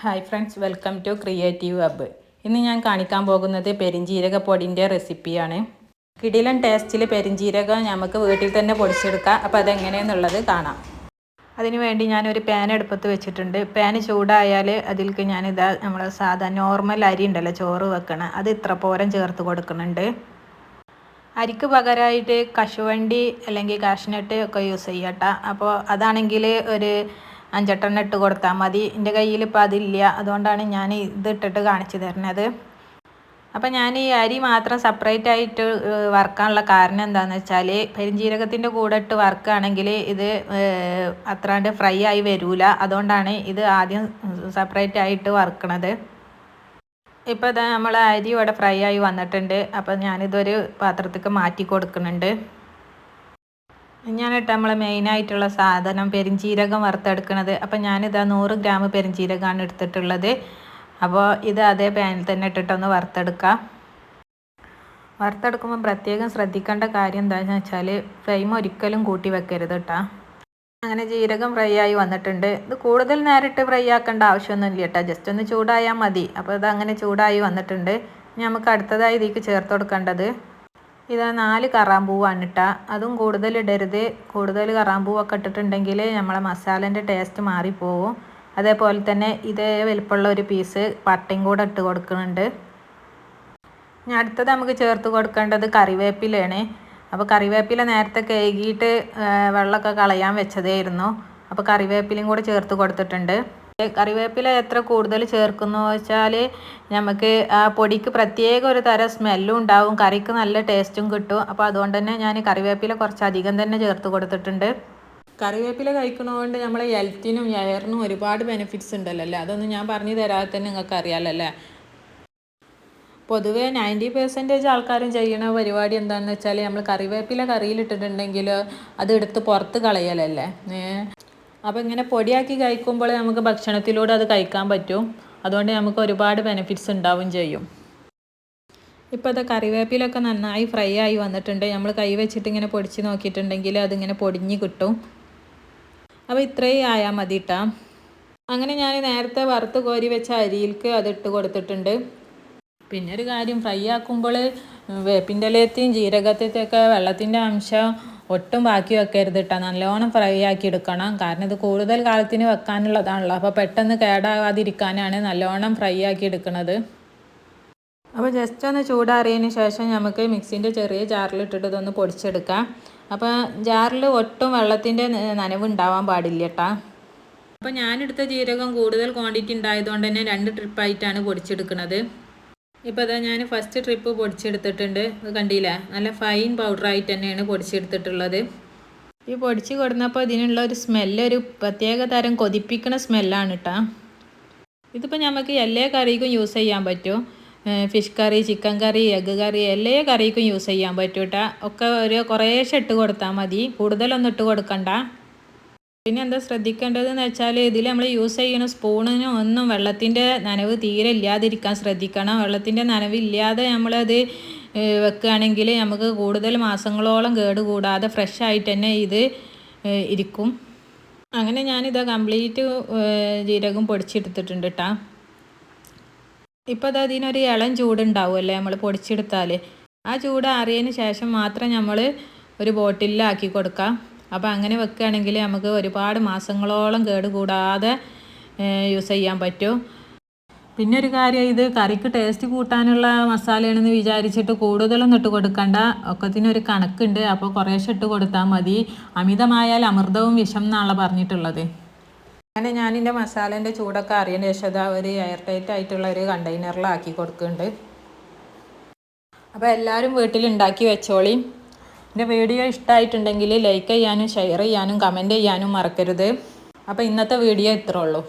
Hi friends welcome to creative hub ഇന്ന് ഞാൻ കാണിക്കാൻ പോകുന്നത് പെരിഞ്ജീരക പൊടിന്റെ റെസിപ്പിയാണ്. കിടിലൻ ടേസ്റ്റിൽ പെരിഞ്ജീരകം നമുക്ക് വീട്ടിൽ തന്നെ പൊടിച്ചെടുക്കാം. അപ്പോൾ അതെങ്ങനെയെന്നുള്ളത് കാണാം. അതിനുവേണ്ടി ഞാനൊരു പാൻ എടുപ്പത്ത് വെച്ചിട്ടുണ്ട്. പാൻ ചൂടായാൽ അതിലേക്ക് ഞാനിതാ നമ്മൾ സാധാ നോർമൽ അരി ഉണ്ടല്ലോ ചോറ് വെക്കണം അത് ഇത്ര പോരം ചേർത്ത് കൊടുക്കുന്നുണ്ട്. അരിക്ക് പകരമായിട്ട് കശുവണ്ടി അല്ലെങ്കിൽ കാഷ്നട്ട് ഒക്കെ യൂസ് ചെയ്യട്ടോ. അപ്പോൾ അതാണെങ്കിൽ ഒരു അഞ്ചെട്ടെണ്ണം ഇട്ട് കൊടുത്താൽ മതി. എന്റെ കയ്യിൽ ഇപ്പോൾ അതില്ല. അതുകൊണ്ടാണ് ഞാൻ ഇത് ഇട്ടിട്ട് കാണിച്ചു തരുന്നത്. അപ്പം ഞാൻ ഈ അരി മാത്രം സെപ്പറേറ്റ് ആയിട്ട് വറുക്കാനുള്ള കാരണം എന്താണെന്ന് വെച്ചാൽ പെരിഞ്ജീരകത്തിന്റെ കൂടെ ഇട്ട് വറുക്കുകയാണെങ്കിൽ ഇത് അത്രാണ്ട് ഫ്രൈ ആയി വരില്ല അതുകൊണ്ടാണ് ഇത് ആദ്യം സെപ്പറേറ്റ് ആയിട്ട് വറുക്കണത്. ഇപ്പോൾ ഇതാ നമ്മൾ അരി ഇവിടെ ഫ്രൈ ആയി വന്നിട്ടുണ്ട്. അപ്പോൾ ഞാനിതൊരു പാത്രത്തേക്ക് മാറ്റി കൊടുക്കുന്നുണ്ട്. ഞാനിട്ട് നമ്മൾ മെയിനായിട്ടുള്ള സാധനം പെരിഞ്ചീരകം വറുത്തെടുക്കണത്. അപ്പോൾ ഞാനിതാ നൂറ് ഗ്രാം പെരിഞ്ചീരകമാണ് എടുത്തിട്ടുള്ളത്. അപ്പോൾ ഇത് അതേ പാനിൽ തന്നെ ഇട്ടിട്ടൊന്ന് വറുത്തെടുക്കാം. വറുത്തെടുക്കുമ്പോൾ പ്രത്യേകം ശ്രദ്ധിക്കേണ്ട കാര്യം എന്താണെന്ന് വെച്ചാൽ ഫ്ലെയിം ഒരിക്കലും കൂട്ടി വെക്കരുത് കേട്ടോ അങ്ങനെ ജീരകം ഫ്രൈ ആയി വന്നിട്ടുണ്ട്. ഇത് കൂടുതൽ നേരിട്ട് ഫ്രൈ ആക്കേണ്ട ആവശ്യമൊന്നുമില്ല കേട്ടോ ജസ്റ്റ് ഒന്ന് ചൂടായാൽ മതി. അപ്പോൾ ഇത് അങ്ങനെ ചൂടായി വന്നിട്ടുണ്ട്. ഇനി നമുക്ക് അടുത്തതായി ഇതിലേക്ക് ചേർത്ത് കൊടുക്കേണ്ടത് ഇതാ നാല് കറാമ്പൂവാണ് ഇട്ടാ അതും കൂടുതൽ ഇടരുത് കൂടുതൽ കറാമ്പൂവൊക്കെ ഇട്ടിട്ടുണ്ടെങ്കിൽ നമ്മളെ മസാലന്റെ ടേസ്റ്റ് മാറിപ്പോവും. അതേപോലെ തന്നെ ഇതേ വലിപ്പമുള്ള ഒരു പീസ് പട്ടയും കൂടെ ഇട്ട് കൊടുക്കുന്നുണ്ട്. ഇനി അടുത്തത് നമുക്ക് ചേർത്ത് കൊടുക്കേണ്ടത് കറിവേപ്പിലയാണ്. അപ്പോൾ കറിവേപ്പില നേരത്തെ കഴുകിയിട്ട് വെള്ളമൊക്കെ കളയാൻ വെച്ചതായിരുന്നു. അപ്പോൾ കറിവേപ്പിലയും കൂടെ ചേർത്ത് കൊടുത്തിട്ടുണ്ട്. കറിവേപ്പില എത്ര കൂടുതൽ ചേർക്കുന്നു വെച്ചാൽ നമുക്ക് ആ പൊടിക്ക് പ്രത്യേക ഒരു തരം സ്മെല്ലും ഉണ്ടാവും. കറിക്ക് നല്ല ടേസ്റ്റും കിട്ടും. അപ്പോൾ അതുകൊണ്ട് തന്നെ ഞാൻ കറിവേപ്പില കുറച്ച് അധികം തന്നെ ചേർത്ത് കൊടുത്തിട്ടുണ്ട്. കറിവേപ്പില കഴിക്കണതുകൊണ്ട് നമ്മളെ ഹെൽത്തിനും എയറിനും ഒരുപാട് ബെനിഫിറ്റ്സ് ഉണ്ടല്ലോ അല്ലേ? അതൊന്നും ഞാൻ പറഞ്ഞു തരാതെ തന്നെ നിങ്ങൾക്ക് അറിയാമല്ലോ പൊതുവേ നയന്റി പെർസെന്റേജ് ആൾക്കാരും ചെയ്യുന്ന പരിപാടി എന്താണെന്ന് വെച്ചാൽ നമ്മൾ കറിവേപ്പില കറിയിലിട്ടിട്ടുണ്ടെങ്കിൽ അത് എടുത്ത് പുറത്ത് കളയലല്ലേ? അപ്പോൾ ഇങ്ങനെ പൊടിയാക്കി കഴിക്കുമ്പോൾ നമുക്ക് ഭക്ഷണത്തിലൂടെ അത് കഴിക്കാൻ പറ്റും. അതുകൊണ്ട് നമുക്ക് ഒരുപാട് ബെനിഫിറ്റ്സ് ഉണ്ടാവും ചെയ്യും. ഇപ്പോൾ അത് കറിവേപ്പിലൊക്കെ നന്നായി ഫ്രൈ ആയി വന്നിട്ടുണ്ട്. നമ്മൾ കൈ വെച്ചിട്ട് ഇങ്ങനെ പൊടിച്ച് നോക്കിയിട്ടുണ്ടെങ്കിൽ അതിങ്ങനെ പൊടിഞ്ഞ് കിട്ടും. അപ്പോൾ ഇത്രയും ആയാൽ മതി കേട്ടോ അങ്ങനെ ഞാൻ നേരത്തെ വറുത്ത് കോരി വെച്ച അരിയിൽക്ക് അതിട്ട് കൊടുത്തിട്ടുണ്ട്. പിന്നെ ഒരു കാര്യം ഫ്രൈ ആക്കുമ്പോൾ വേപ്പിന്റെ ഇലയത്തെയും ജീരകത്തെയൊക്കെ വെള്ളത്തിന്റെ അംശം ഒട്ടും ബാക്കി വെക്കരുത് കേട്ടോ നല്ലോണം ഫ്രൈ ആക്കി എടുക്കണം. കാരണം ഇത് കൂടുതൽ കാലത്തിന് വെക്കാനുള്ളതാണല്ലോ. അപ്പോൾ പെട്ടെന്ന് കേടാകാതിരിക്കാനാണ് നല്ലോണം ഫ്രൈ ആക്കി എടുക്കുന്നത് അപ്പോൾ ജസ്റ്റ് ഒന്ന് ചൂടാറിയതിന് ശേഷം നമുക്ക് മിക്സിന്റെ ചെറിയ ജാറിലിട്ടിട്ട് ഇതൊന്ന് പൊടിച്ചെടുക്കാം. അപ്പോൾ ജാറിൽ ഒട്ടും വെള്ളത്തിന്റെ നനവ് ഉണ്ടാവാൻ പാടില്ല കേട്ടോ അപ്പോൾ ഞാനെടുത്ത ജീരകം കൂടുതൽ ക്വാണ്ടിറ്റി ഉണ്ടായതുകൊണ്ട് തന്നെ രണ്ട് ട്രിപ്പായിട്ടാണ് പൊടിച്ചെടുക്കുന്നത് ഇപ്പോൾ അതാ ഞാൻ ഫസ്റ്റ് ട്രിപ്പ് പൊടിച്ചെടുത്തിട്ടുണ്ട്. അത് കണ്ടില്ലേ? നല്ല ഫൈൻ പൗഡറായിട്ട് തന്നെയാണ് പൊടിച്ചെടുത്തിട്ടുള്ളത്. ഈ പൊടിച്ച് കൊടുന്നപ്പോൾ ഇതിനുള്ള ഒരു സ്മെല്ല് ഒരു പ്രത്യേക തരം കൊതിപ്പിക്കുന്ന സ്മെല്ലാണ് കേട്ടോ ഇതിപ്പോൾ നമുക്ക് എല്ലാ കറിക്കും യൂസ് ചെയ്യാൻ പറ്റും. Fish curry chicken curry egg curry എല്ലാ കറിക്കും യൂസ് ചെയ്യാൻ പറ്റും കേട്ടോ ഒക്കെ ഒരു കുറേശ്ശെ ഇട്ട് കൊടുത്താൽ മതി. കൂടുതലൊന്നും ഇട്ട് കൊടുക്കണ്ട. പിന്നെ എന്താ ശ്രദ്ധിക്കേണ്ടതെന്ന് വെച്ചാൽ ഇതിൽ നമ്മൾ യൂസ് ചെയ്യുന്ന സ്പൂണിന് ഒന്നും വെള്ളത്തിന്റെ നനവ് തീരെ ഇല്ലാതിരിക്കാൻ ശ്രദ്ധിക്കണം. വെള്ളത്തിന്റെ നനവ് ഇല്ലാതെ നമ്മളത് വെക്കുകയാണെങ്കിൽ നമുക്ക് കൂടുതൽ മാസങ്ങളോളം കേട് കൂടാതെ ഫ്രഷ് ആയിട്ട് തന്നെ ഇത് ഇരിക്കും. അങ്ങനെ ഞാനിത് കംപ്ലീറ്റ് ജീരകം പൊടിച്ചെടുത്തിട്ടുണ്ട് കേട്ടോ ഇപ്പോൾ അത് അതിനൊരു ഇളം ചൂടുണ്ടാവുമല്ലേ നമ്മൾ പൊടിച്ചെടുത്താൽ ആ ചൂട് അറിയതിന് ശേഷം മാത്രം നമ്മൾ ഒരു ബോട്ടിലാക്കി കൊടുക്കാം. അപ്പോൾ അങ്ങനെ വെക്കുകയാണെങ്കിൽ നമുക്ക് ഒരുപാട് മാസങ്ങളോളം കേട് കൂടാതെ യൂസ് ചെയ്യാൻ പറ്റും. പിന്നെ ഒരു കാര്യം ഇത് കറിക്ക് ടേസ്റ്റ് കൂട്ടാനുള്ള മസാലയാണെന്ന് വിചാരിച്ചിട്ട് കൂടുതലൊന്നും ഇട്ട് കൊടുക്കണ്ട. ഒക്കത്തിനൊരു കണക്കുണ്ട്. അപ്പോൾ കുറേശ്ശെ ഇട്ട് കൊടുത്താൽ മതി. അമിതമായാൽ അമൃതവും വിഷം എന്നാണല്ലോ പറഞ്ഞിട്ടുള്ളത്. അങ്ങനെ ഞാൻ എന്റെ മസാലേന്റെ ചൂടൊക്കെ അറിയേണ്ട ശേഷം ഒരു എയർ ടൈറ്റ് ആയിട്ടുള്ള ഒരു കണ്ടെയ്നറിലാക്കി കൊടുക്കുന്നുണ്ട്. അപ്പോൾ എല്ലാവരും വീട്ടിൽ ഉണ്ടാക്കി വെച്ചോളി. എന്റെ വീഡിയോ ഇഷ്ടമായിട്ടുണ്ടെങ്കിൽ ലൈക്ക് ചെയ്യാനും ഷെയർ ചെയ്യാനും കമന്റ് ചെയ്യാനും മറക്കരുത്. അപ്പോൾ ഇന്നത്തെ വീഡിയോ ഇത്രേ ഉള്ളൂ.